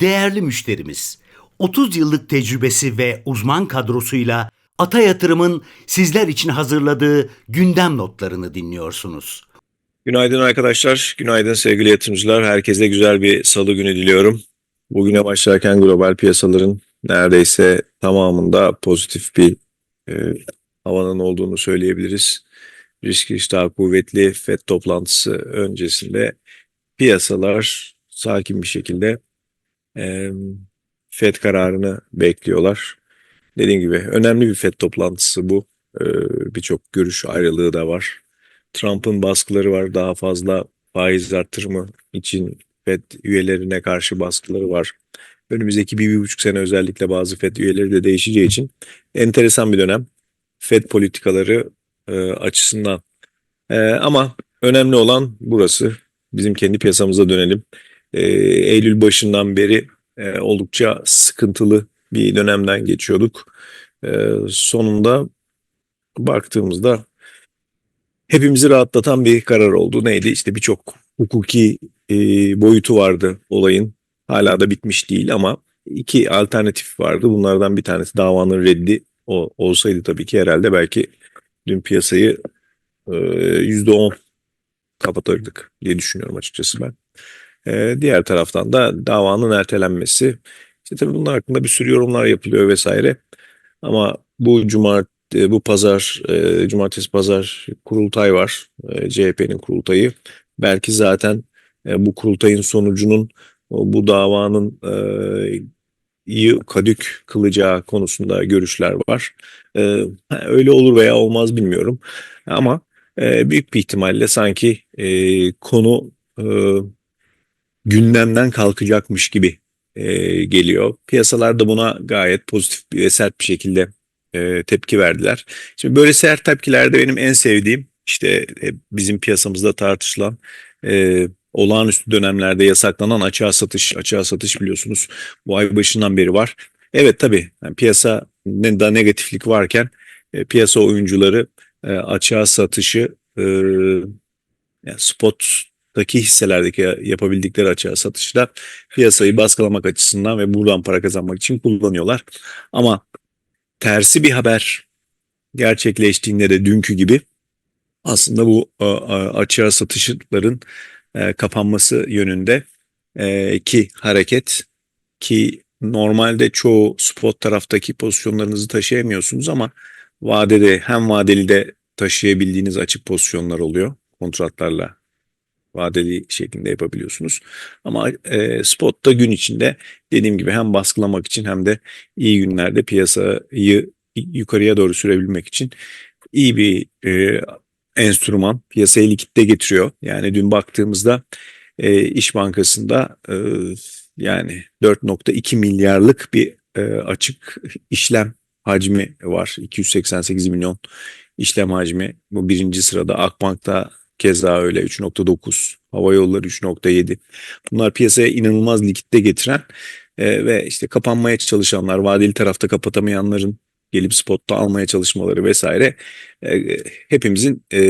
Değerli müşterimiz, 30 yıllık tecrübesi ve uzman kadrosuyla Ata Yatırım'ın sizler için hazırladığı gündem notlarını dinliyorsunuz. Günaydın arkadaşlar, günaydın sevgili yatırımcılar. Herkese güzel bir salı günü diliyorum. Bugüne başlarken global piyasaların neredeyse tamamında pozitif bir e, havanın olduğunu söyleyebiliriz. Risk iştahı kuvvetli FED toplantısı öncesinde piyasalar sakin bir şekilde e, FED kararını bekliyorlar. Dediğim gibi önemli bir FED toplantısı bu. E, Birçok görüş ayrılığı da var. Trump'ın baskıları var. Daha fazla faiz artırımı için FED üyelerine karşı baskıları var. Önümüzdeki bir, bir buçuk sene özellikle bazı FED üyeleri de değişeceği için enteresan bir dönem. FED politikaları e, açısından. E, ama önemli olan burası. Bizim kendi piyasamıza dönelim. E, Eylül başından beri e, oldukça sıkıntılı bir dönemden geçiyorduk. E, sonunda baktığımızda hepimizi rahatlatan bir karar oldu. Neydi? İşte birçok hukuki e, boyutu vardı olayın. Hala da bitmiş değil ama iki alternatif vardı. Bunlardan bir tanesi davanın reddi o, olsaydı tabii ki herhalde belki dün piyasayı e, %10 kapatırdık diye düşünüyorum açıkçası ben. E, diğer taraftan da davanın ertelenmesi. İşte tabii bunun hakkında bir sürü yorumlar yapılıyor vesaire. Ama bu cumart e, bu pazar e, cumartesi pazar kurultay var. E, CHP'nin kurultayı. Belki zaten bu kurultayın sonucunun bu davanın iyi kadük kılacağı konusunda görüşler var. Öyle olur veya olmaz bilmiyorum. Ama büyük bir ihtimalle sanki konu gündemden kalkacakmış gibi e, geliyor. Piyasalar da buna gayet pozitif ve sert bir şekilde e, tepki verdiler. Şimdi böyle sert tepkilerde benim en sevdiğim işte e, bizim piyasamızda tartışılan e, olağanüstü dönemlerde yasaklanan açığa satış, açığa satış biliyorsunuz bu ay başından beri var. Evet tabii yani piyasa da negatiflik varken e, piyasa oyuncuları e, açığa satışı e, yani spottaki hisselerdeki yapabildikleri açığa satışla piyasayı baskılamak açısından ve buradan para kazanmak için kullanıyorlar. Ama tersi bir haber gerçekleştiğinde de dünkü gibi aslında bu e, açığa satışların e, kapanması yönünde e, ki hareket ki normalde çoğu spot taraftaki pozisyonlarınızı taşıyamıyorsunuz ama vadede hem vadeli de taşıyabildiğiniz açık pozisyonlar oluyor kontratlarla vadeli şeklinde yapabiliyorsunuz. Ama e, spotta gün içinde dediğim gibi hem baskılamak için hem de iyi günlerde piyasayı yukarıya doğru sürebilmek için iyi bir e, enstrüman piyasaya likitte getiriyor. Yani dün baktığımızda e, İş Bankası'nda e, yani 4.2 milyarlık bir e, açık işlem hacmi var. 288 milyon işlem hacmi. Bu birinci sırada Akbank'ta keza öyle 3.9. Hava yolları 3.7. Bunlar piyasaya inanılmaz likitte getiren e, ve işte kapanmaya çalışanlar, vadeli tarafta kapatamayanların gelip spotta almaya çalışmaları vesaire e, hepimizin e,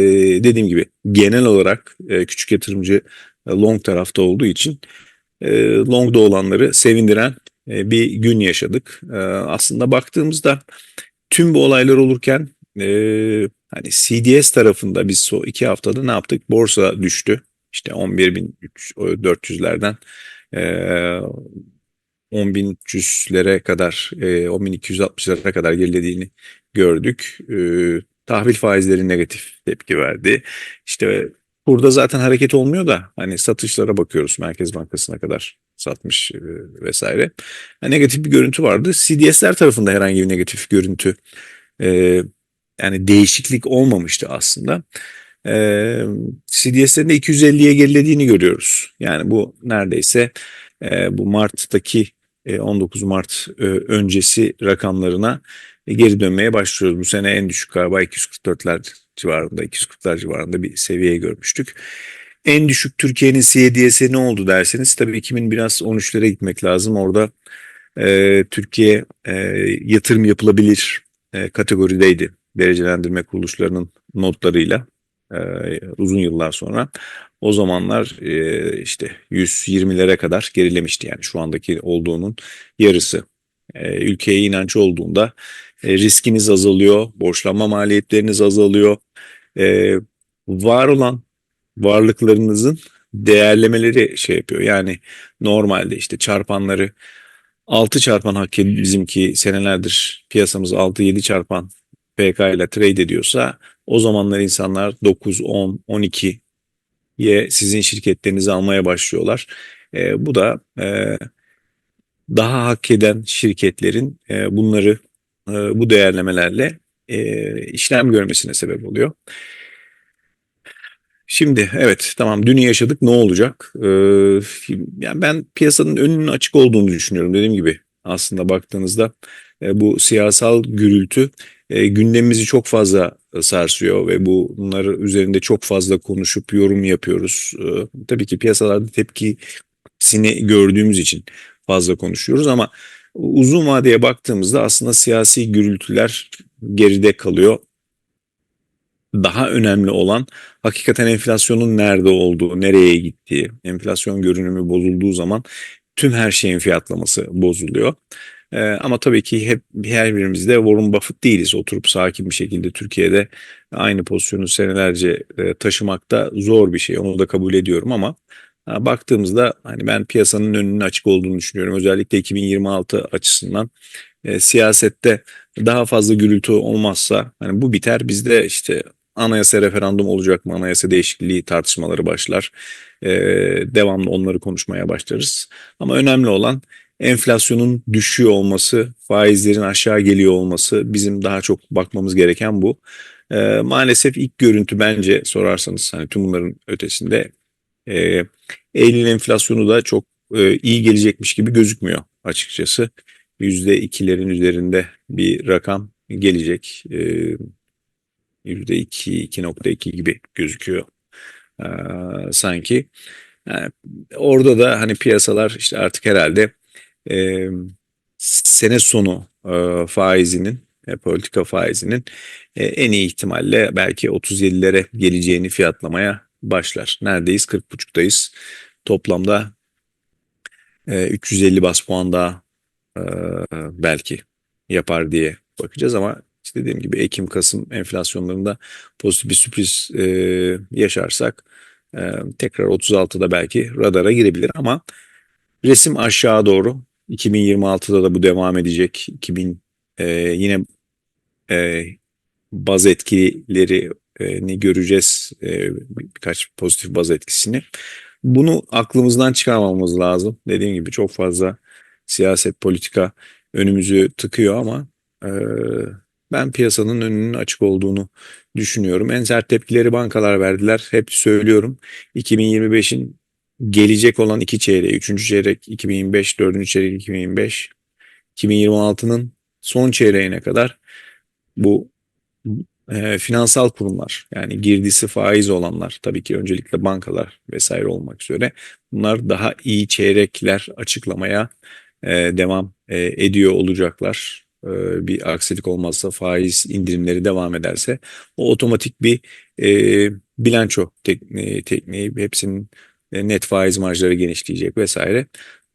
dediğim gibi genel olarak e, küçük yatırımcı e, long tarafta olduğu için e, longda olanları sevindiren e, bir gün yaşadık. E, aslında baktığımızda tüm bu olaylar olurken e, hani CDS tarafında biz so iki haftada ne yaptık? Borsa düştü. İşte 11.400'lerden e, 10.300'lere kadar, e, 10.260'lara kadar gerilediğini gördük. E, tahvil faizleri negatif tepki verdi. İşte burada zaten hareket olmuyor da hani satışlara bakıyoruz Merkez Bankası'na kadar satmış e, vesaire. Yani negatif bir görüntü vardı. CDS'ler tarafında herhangi bir negatif görüntü e, yani değişiklik olmamıştı aslında. E, CDS'lerin de 250'ye gerilediğini görüyoruz. Yani bu neredeyse e, bu Mart'taki 19 e, Mart e, öncesi rakamlarına geri dönmeye başlıyoruz. Bu sene en düşük galiba 244'ler civarında, 240'lar civarında bir seviye görmüştük. En düşük Türkiye'nin CDS'i ne oldu derseniz tabii 2000 biraz 13'lere gitmek lazım. Orada e, Türkiye e, yatırım yapılabilir e, kategorideydi derecelendirme kuruluşlarının notlarıyla. e, uzun yıllar sonra. O zamanlar e, işte 120'lere kadar gerilemişti yani şu andaki olduğunun yarısı. E, ülkeye inanç olduğunda e, riskiniz azalıyor, borçlanma maliyetleriniz azalıyor. E, var olan varlıklarınızın değerlemeleri şey yapıyor. Yani normalde işte çarpanları 6 çarpan hak. Bizimki senelerdir piyasamız 6-7 çarpan PK ile trade ediyorsa o zamanlar insanlar 9, 10, 12 ye sizin şirketlerinizi almaya başlıyorlar. E, bu da e, daha hak eden şirketlerin e, bunları e, bu değerlemelerle e, işlem görmesine sebep oluyor. Şimdi evet tamam dün yaşadık ne olacak? Ee, yani ben piyasanın önünün açık olduğunu düşünüyorum dediğim gibi aslında baktığınızda e, bu siyasal gürültü e, gündemimizi çok fazla sarsıyor ve bu bunları üzerinde çok fazla konuşup yorum yapıyoruz. Ee, tabii ki piyasalarda tepkisini gördüğümüz için fazla konuşuyoruz ama uzun vadeye baktığımızda aslında siyasi gürültüler geride kalıyor daha önemli olan hakikaten enflasyonun nerede olduğu, nereye gittiği, enflasyon görünümü bozulduğu zaman tüm her şeyin fiyatlaması bozuluyor. Ee, ama tabii ki hep her birimiz de Warren Buffett değiliz. Oturup sakin bir şekilde Türkiye'de aynı pozisyonu senelerce e, taşımak da zor bir şey. Onu da kabul ediyorum ama ha, baktığımızda hani ben piyasanın önünün açık olduğunu düşünüyorum. Özellikle 2026 açısından e, siyasette daha fazla gürültü olmazsa hani bu biter. Bizde işte anayasa referandum olacak mı? Anayasa değişikliği tartışmaları başlar. Ee, devamlı onları konuşmaya başlarız. Ama önemli olan enflasyonun düşüyor olması, faizlerin aşağı geliyor olması bizim daha çok bakmamız gereken bu. Ee, maalesef ilk görüntü bence sorarsanız hani tüm bunların ötesinde e, Eylül enflasyonu da çok e, iyi gelecekmiş gibi gözükmüyor açıkçası. %2'lerin üzerinde bir rakam gelecek. E, %2, 2.2 gibi gözüküyor ee, sanki. Yani orada da hani piyasalar işte artık herhalde e, sene sonu e, faizinin, e, politika faizinin e, en iyi ihtimalle belki 37'lere geleceğini fiyatlamaya başlar. Neredeyiz? 40.5'tayız. Toplamda e, 350 bas puan daha e, belki yapar diye bakacağız ama işte dediğim gibi Ekim-Kasım enflasyonlarında pozitif bir sürpriz e, yaşarsak e, tekrar 36'da belki radara girebilir ama resim aşağı doğru 2026'da da bu devam edecek. 2000 e, yine e, baz etkilerini göreceğiz e, birkaç pozitif baz etkisini. Bunu aklımızdan çıkarmamamız lazım. Dediğim gibi çok fazla siyaset, politika önümüzü tıkıyor ama e, ben piyasanın önünün açık olduğunu düşünüyorum. En sert tepkileri bankalar verdiler. Hep söylüyorum. 2025'in gelecek olan iki çeyreği, üçüncü çeyrek 2025, dördüncü çeyrek 2025, 2026'nın son çeyreğine kadar bu e, finansal kurumlar yani girdisi faiz olanlar tabii ki öncelikle bankalar vesaire olmak üzere bunlar daha iyi çeyrekler açıklamaya e, devam e, ediyor olacaklar. E, bir aksilik olmazsa faiz indirimleri devam ederse o otomatik bir e, bilanço tekniği, tekniği hepsinin net faiz marjları genişleyecek vesaire.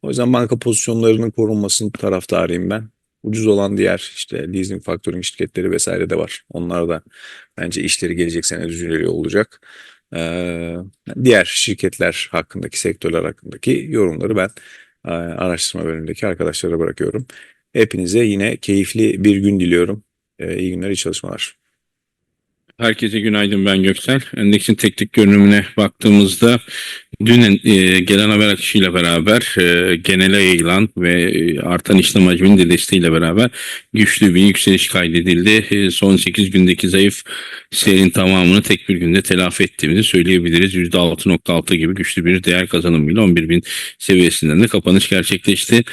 O yüzden banka pozisyonlarının korunmasının taraftarıyım ben. Ucuz olan diğer işte leasing factoring şirketleri vesaire de var. Onlar da bence işleri gelecek sene düzeliyor olacak. Ee, diğer şirketler hakkındaki, sektörler hakkındaki yorumları ben e, araştırma bölümündeki arkadaşlara bırakıyorum. Hepinize yine keyifli bir gün diliyorum. Ee, iyi günler, iyi çalışmalar. Herkese günaydın ben Göksel. Endeksin teknik görünümüne baktığımızda dün e, gelen haber akışıyla beraber e, genele yayılan ve e, artan işlem hacminin de desteğiyle beraber güçlü bir yükseliş kaydedildi. E, son 8 gündeki zayıf seyrin tamamını tek bir günde telafi ettiğimizi söyleyebiliriz. %6.6 gibi güçlü bir değer kazanımıyla 11.000 seviyesinden de kapanış gerçekleşti.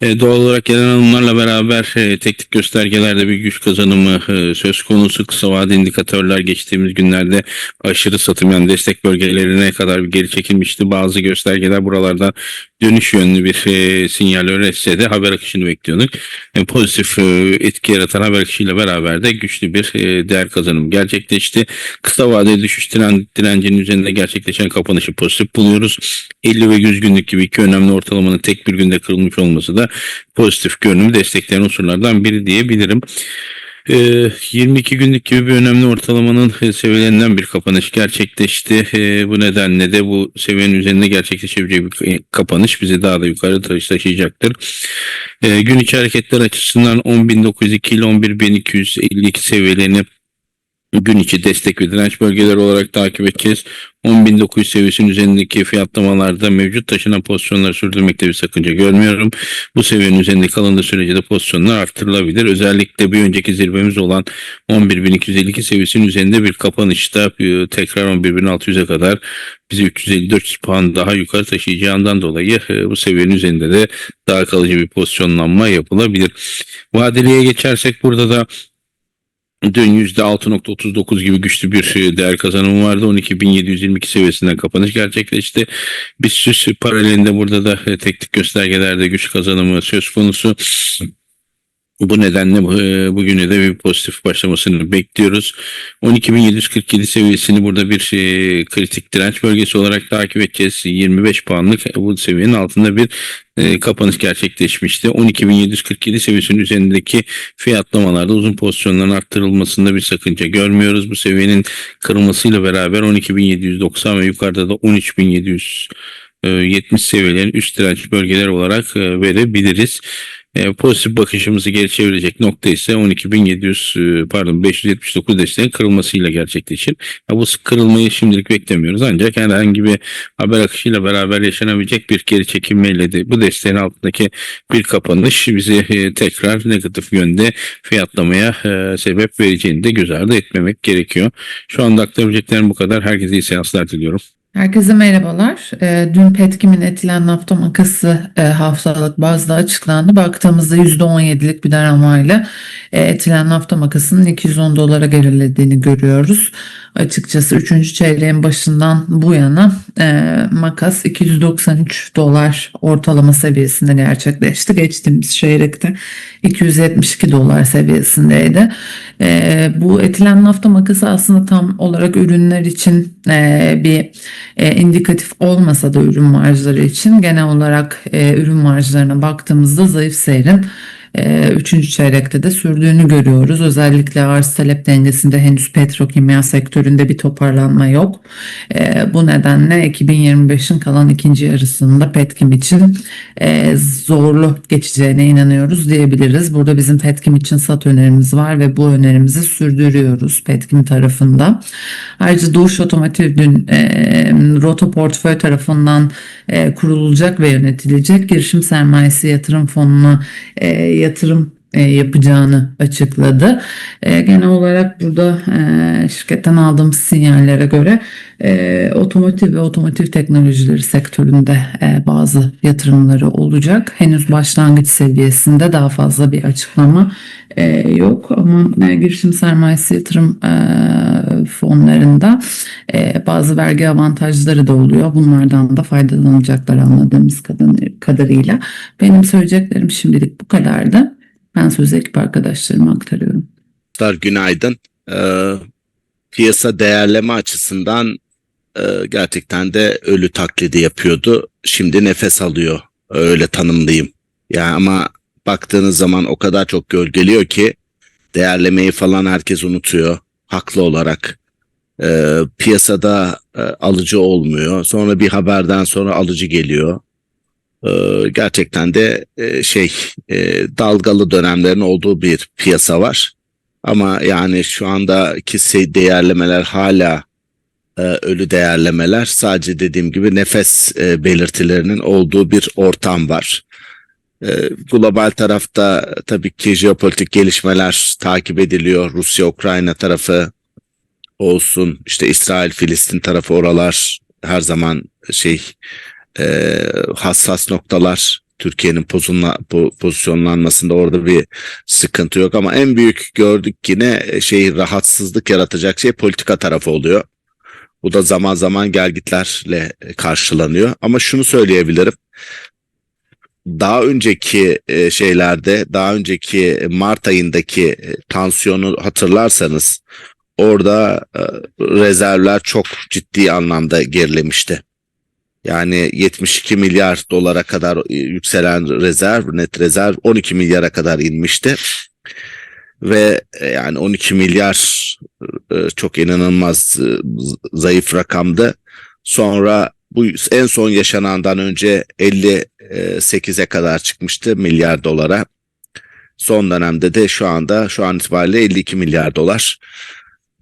E, doğal olarak gelen alımlarla beraber e, teknik göstergelerde bir güç kazanımı e, söz konusu kısa vade indikatörler hisseler geçtiğimiz günlerde aşırı satım yani destek bölgelerine kadar geri çekilmişti. Bazı göstergeler buralardan dönüş yönlü bir e, sinyal üretse de haber akışını bekliyorduk. E, pozitif e, etki yaratan haber akışıyla beraber de güçlü bir e, değer kazanımı gerçekleşti. Kısa vadeli düşüş diren, direncinin üzerinde gerçekleşen kapanışı pozitif buluyoruz. 50 ve 100 günlük gibi iki önemli ortalamanın tek bir günde kırılmış olması da pozitif görünümü destekleyen unsurlardan biri diyebilirim. Ee, 22 günlük gibi bir önemli ortalamanın e, seviyelerinden bir kapanış gerçekleşti. Ee, bu nedenle de bu seviyenin üzerinde gerçekleşebilecek bir kapanış bizi daha da yukarı taşı- taşıyacaktır. Ee, gün içi hareketler açısından 10.902 ile 11.252 seviyelerini gün içi destek ve direnç bölgeleri olarak takip edeceğiz. 10.900 seviyesinin üzerindeki fiyatlamalarda mevcut taşınan pozisyonları sürdürmekte bir sakınca görmüyorum. Bu seviyenin üzerinde kalındığı sürece de pozisyonlar artırılabilir. Özellikle bir önceki zirvemiz olan 11.252 seviyesinin üzerinde bir kapanışta e, tekrar 11.600'e kadar bizi 350-400 puan daha yukarı taşıyacağından dolayı e, bu seviyenin üzerinde de daha kalıcı bir pozisyonlanma yapılabilir. Vadeliye geçersek burada da Dün %6.39 gibi güçlü bir e, değer kazanımı vardı. 12.722 seviyesinden kapanış gerçekleşti. Biz süs paralelinde burada da e, teknik göstergelerde güç kazanımı söz konusu. Bu nedenle e, bugüne de bir pozitif başlamasını bekliyoruz. 12.747 seviyesini burada bir e, kritik direnç bölgesi olarak takip edeceğiz. 25 puanlık bu seviyenin altında bir e, kapanış gerçekleşmişti. 12.747 seviyesinin üzerindeki fiyatlamalarda uzun pozisyonların arttırılmasında bir sakınca görmüyoruz. Bu seviyenin kırılmasıyla beraber 12.790 ve yukarıda da 13.700 e, 70 seviyelerin üst direnç bölgeler olarak verebiliriz. E, pozitif bakışımızı geri çevirecek nokta ise 12.700 e, pardon 579 desteğin kırılmasıyla gerçekleşir. Ya bu kırılmayı şimdilik beklemiyoruz ancak herhangi bir haber akışıyla beraber yaşanabilecek bir geri çekilmeyle de bu desteğin altındaki bir kapanış bizi e, tekrar negatif yönde fiyatlamaya sebep vereceğini de göz ardı etmemek gerekiyor. Şu anda aktarabileceklerim bu kadar. Herkese iyi seanslar diliyorum. Herkese merhabalar. Ee, dün Petkim'in etilen nafta makası e, haftalık bazda açıklandı. Baktığımızda %17'lik bir daralmayla e, etilen nafta makasının 210 dolara gerilediğini görüyoruz. Açıkçası 3. çeyreğin başından bu yana e, makas 293 dolar ortalama seviyesinde gerçekleşti. Geçtiğimiz çeyrekte 272 dolar seviyesindeydi. E, bu etilen nafta makası aslında tam olarak ürünler için e, bir e, indikatif olmasa da ürün marjları için genel olarak e, ürün marjlarına baktığımızda zayıf seyrin üçüncü çeyrekte de sürdüğünü görüyoruz. Özellikle arz talep dengesinde henüz petrokimya sektöründe bir toparlanma yok. E, bu nedenle 2025'in kalan ikinci yarısında Petkim için e, zorlu geçeceğine inanıyoruz diyebiliriz. Burada bizim Petkim için sat önerimiz var ve bu önerimizi sürdürüyoruz Petkim tarafında. Ayrıca Doğuş Otomotiv dün e, Roto Portföy tarafından e, kurulacak ve yönetilecek girişim sermayesi yatırım fonuna e, yatırım yapacağını açıkladı. E, genel olarak burada e, şirketten aldığımız sinyallere göre e, otomotiv ve otomotiv teknolojileri sektöründe e, bazı yatırımları olacak. Henüz başlangıç seviyesinde daha fazla bir açıklama e, yok ama e, girişim sermayesi yatırım e, fonlarında e, bazı vergi avantajları da oluyor. Bunlardan da faydalanacaklar anladığımız kadar- kadarıyla. Benim söyleyeceklerim şimdilik bu kadardı. Ben sözü ekip arkadaşlarıma aktarıyorum. Günaydın. Ee, piyasa değerleme açısından e, gerçekten de ölü taklidi yapıyordu. Şimdi nefes alıyor. Öyle tanımlayayım. Yani ama baktığınız zaman o kadar çok gölgeliyor ki değerlemeyi falan herkes unutuyor. Haklı olarak. Ee, piyasada e, alıcı olmuyor. Sonra bir haberden sonra alıcı geliyor. Ee, gerçekten de e, şey e, dalgalı dönemlerin olduğu bir piyasa var. Ama yani şu andaki değerlemeler hala e, ölü değerlemeler. Sadece dediğim gibi nefes belirtilerinin olduğu bir ortam var. Global tarafta tabii ki jeopolitik gelişmeler takip ediliyor. Rusya-Ukrayna tarafı olsun, işte İsrail-Filistin tarafı oralar her zaman şey e, hassas noktalar Türkiye'nin pozunla, po- pozisyonlanmasında orada bir sıkıntı yok ama en büyük gördük yine e, şey rahatsızlık yaratacak şey politika tarafı oluyor. Bu da zaman zaman gelgitlerle karşılanıyor. Ama şunu söyleyebilirim. Daha önceki e, şeylerde, daha önceki Mart ayındaki e, tansiyonu hatırlarsanız orada rezervler çok ciddi anlamda gerilemişti. Yani 72 milyar dolara kadar e, yükselen rezerv, net rezerv 12 milyara kadar inmişti. Ve e, yani 12 milyar e, çok inanılmaz zayıf rakamdı. Sonra bu en son yaşanandan önce 58'e kadar çıkmıştı milyar dolara. Son dönemde de şu anda şu an itibariyle 52 milyar dolar.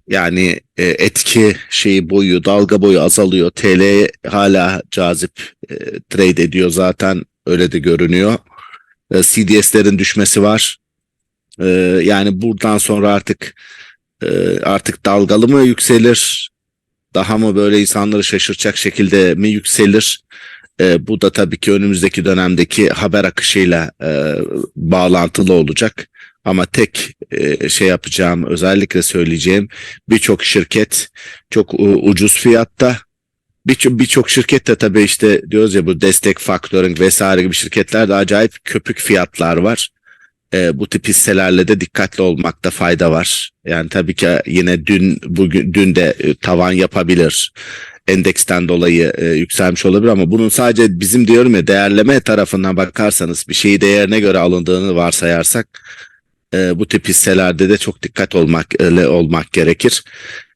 Yani e, etki şeyi boyu, dalga boyu azalıyor. TL hala cazip e, trade ediyor zaten öyle de görünüyor. E, CDS'lerin düşmesi var. E, yani buradan sonra artık e, artık dalgalı mı yükselir? Daha mı böyle insanları şaşırtacak şekilde mi yükselir? E, bu da tabii ki önümüzdeki dönemdeki haber akışıyla e, bağlantılı olacak. Ama tek e, şey yapacağım, özellikle söyleyeceğim birçok şirket çok ucuz fiyatta. Birçok birçok şirket de tabii işte diyoruz ya bu destek factoring vesaire gibi şirketlerde acayip köpük fiyatlar var. E, bu tip hisselerle de dikkatli olmakta fayda var. Yani tabii ki yine dün bugün dün de e, tavan yapabilir. Endeksten dolayı e, yükselmiş olabilir ama bunun sadece bizim diyorum ya değerleme tarafından bakarsanız bir şeyi değerine göre alındığını varsayarsak e, bu tip hisselerde de çok dikkat olmak öyle olmak gerekir.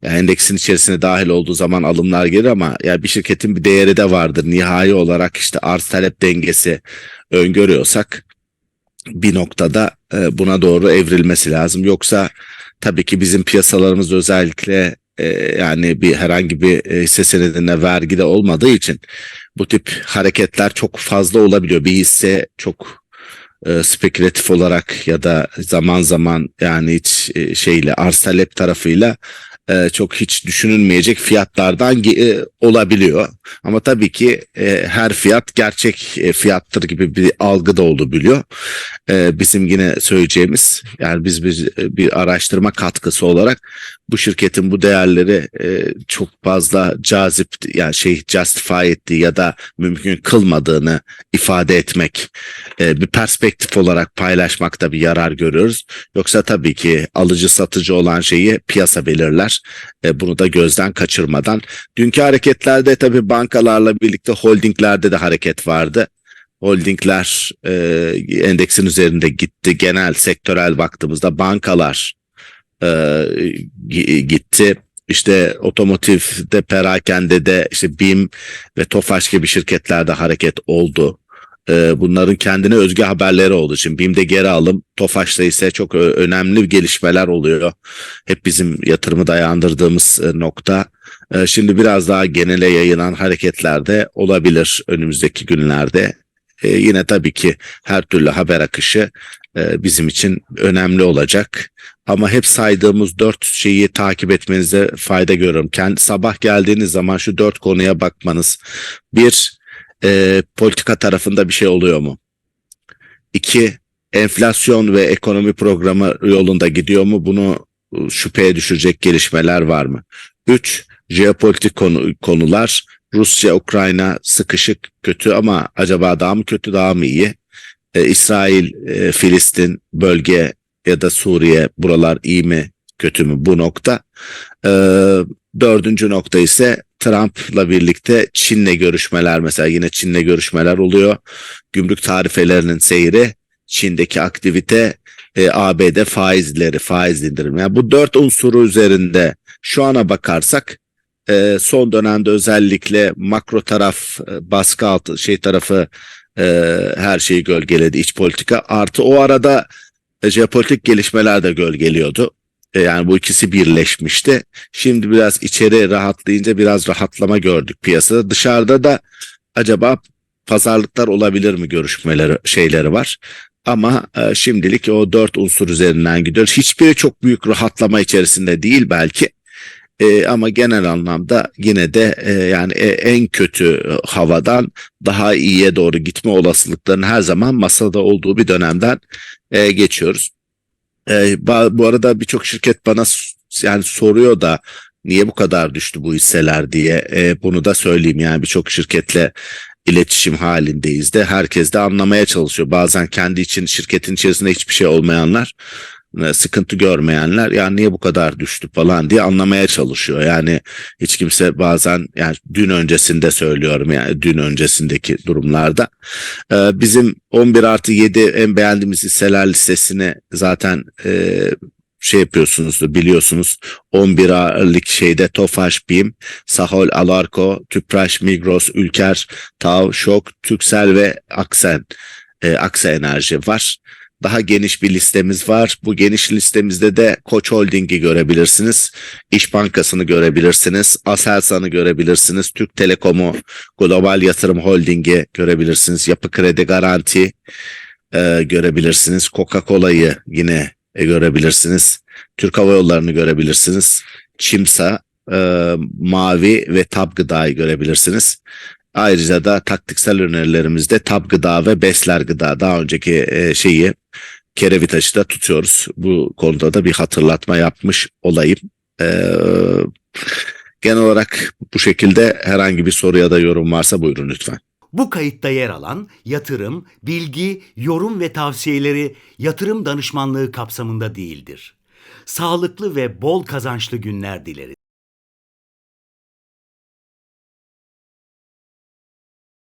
Yani endeksin içerisine dahil olduğu zaman alımlar gelir ama ya bir şirketin bir değeri de vardır. Nihai olarak işte arz talep dengesi öngörüyorsak bir noktada e, buna doğru evrilmesi lazım. Yoksa tabii ki bizim piyasalarımız özellikle e, yani bir herhangi bir e, hisse senedine vergi de olmadığı için bu tip hareketler çok fazla olabiliyor. Bir hisse çok e, spekülatif olarak ya da zaman zaman yani hiç e, şeyle arz talep tarafıyla e, çok hiç düşünülmeyecek fiyatlardan e, olabiliyor. Ama tabii ki e, her fiyat gerçek e, fiyattır gibi bir algı da olabiliyor. E, bizim yine söyleyeceğimiz yani biz bir, bir araştırma katkısı olarak bu şirketin bu değerleri e, çok fazla cazip yani şey justify ettiği ya da mümkün kılmadığını ifade etmek e, bir perspektif olarak paylaşmakta bir yarar görüyoruz. Yoksa tabii ki alıcı satıcı olan şeyi piyasa belirler. E, bunu da gözden kaçırmadan. Dünkü hareketlerde tabii bankalarla birlikte holdinglerde de hareket vardı. Holdingler e, endeksin üzerinde gitti. Genel sektörel baktığımızda bankalar e, gi- gitti. İşte otomotivde, perakende de işte BİM ve Tofaş gibi şirketlerde hareket oldu. E, bunların kendine özgü haberleri olduğu için BİM'de geri alım, Tofaş'ta ise çok önemli gelişmeler oluyor. Hep bizim yatırımı dayandırdığımız e, nokta. E, şimdi biraz daha genele yayılan hareketler de olabilir önümüzdeki günlerde. E, yine tabii ki her türlü haber akışı e, bizim için önemli olacak. Ama hep saydığımız dört şeyi takip etmenize fayda görüyorum. Kendi sabah geldiğiniz zaman şu dört konuya bakmanız. Bir, e, politika tarafında bir şey oluyor mu? İki, enflasyon ve ekonomi programı yolunda gidiyor mu? Bunu e, şüpheye düşürecek gelişmeler var mı? Üç, jeopolitik konu, konular. Rusya, Ukrayna sıkışık kötü ama acaba daha mı kötü daha mı iyi? E, İsrail, e, Filistin bölge ya da Suriye buralar iyi mi kötü mü bu nokta. E, dördüncü nokta ise Trump'la birlikte Çin'le görüşmeler mesela yine Çin'le görüşmeler oluyor. Gümrük tarifelerinin seyri, Çin'deki aktivite, e, ABD faizleri, faiz indirim. Yani bu dört unsuru üzerinde şu ana bakarsak e, son dönemde özellikle makro taraf e, baskı altı şey tarafı e, her şeyi gölgeledi iç politika artı o arada e, jeopolitik gelişmeler de gölgeliyordu. E, yani bu ikisi birleşmişti. Şimdi biraz içeri rahatlayınca biraz rahatlama gördük piyasada. Dışarıda da acaba pazarlıklar olabilir mi görüşmeleri şeyleri var. Ama e, şimdilik o dört unsur üzerinden gidiyoruz. Hiçbiri çok büyük rahatlama içerisinde değil belki. E, ama genel anlamda yine de e, yani e, en kötü havadan daha iyiye doğru gitme olasılıklarının her zaman masada olduğu bir dönemden e, geçiyoruz. E, bu arada birçok şirket bana yani soruyor da niye bu kadar düştü bu hisseler diye E, bunu da söyleyeyim yani birçok şirketle iletişim halindeyiz de herkes de anlamaya çalışıyor. Bazen kendi için şirketin içerisinde hiçbir şey olmayanlar sıkıntı görmeyenler yani niye bu kadar düştü falan diye anlamaya çalışıyor. Yani hiç kimse bazen yani dün öncesinde söylüyorum yani dün öncesindeki durumlarda e, bizim 11 artı 7 en beğendiğimiz hisseler listesini zaten e, şey yapıyorsunuzdur biliyorsunuz 11 ağırlık şeyde Tofaş, BİM, Sahol, Alarko, Tüpraş, Migros, Ülker, Tav, Şok, Türksel ve Aksen, e, Aksa Enerji var. Daha geniş bir listemiz var. Bu geniş listemizde de Koç Holding'i görebilirsiniz. İş Bankası'nı görebilirsiniz. Aselsan'ı görebilirsiniz. Türk Telekom'u, Global Yatırım Holding'i görebilirsiniz. Yapı Kredi Garanti e, görebilirsiniz. Coca-Cola'yı yine e, görebilirsiniz. Türk Hava Yolları'nı görebilirsiniz. Çimsa, e, Mavi ve Tab Gıda'yı görebilirsiniz. Ayrıca da taktiksel önerilerimizde Tab Gıda ve Besler Gıda daha önceki e, şeyi Kerevitaş'ı da tutuyoruz. Bu konuda da bir hatırlatma yapmış olayım. Ee, genel olarak bu şekilde herhangi bir soru ya da yorum varsa buyurun lütfen. Bu kayıtta yer alan yatırım, bilgi, yorum ve tavsiyeleri yatırım danışmanlığı kapsamında değildir. Sağlıklı ve bol kazançlı günler dileriz.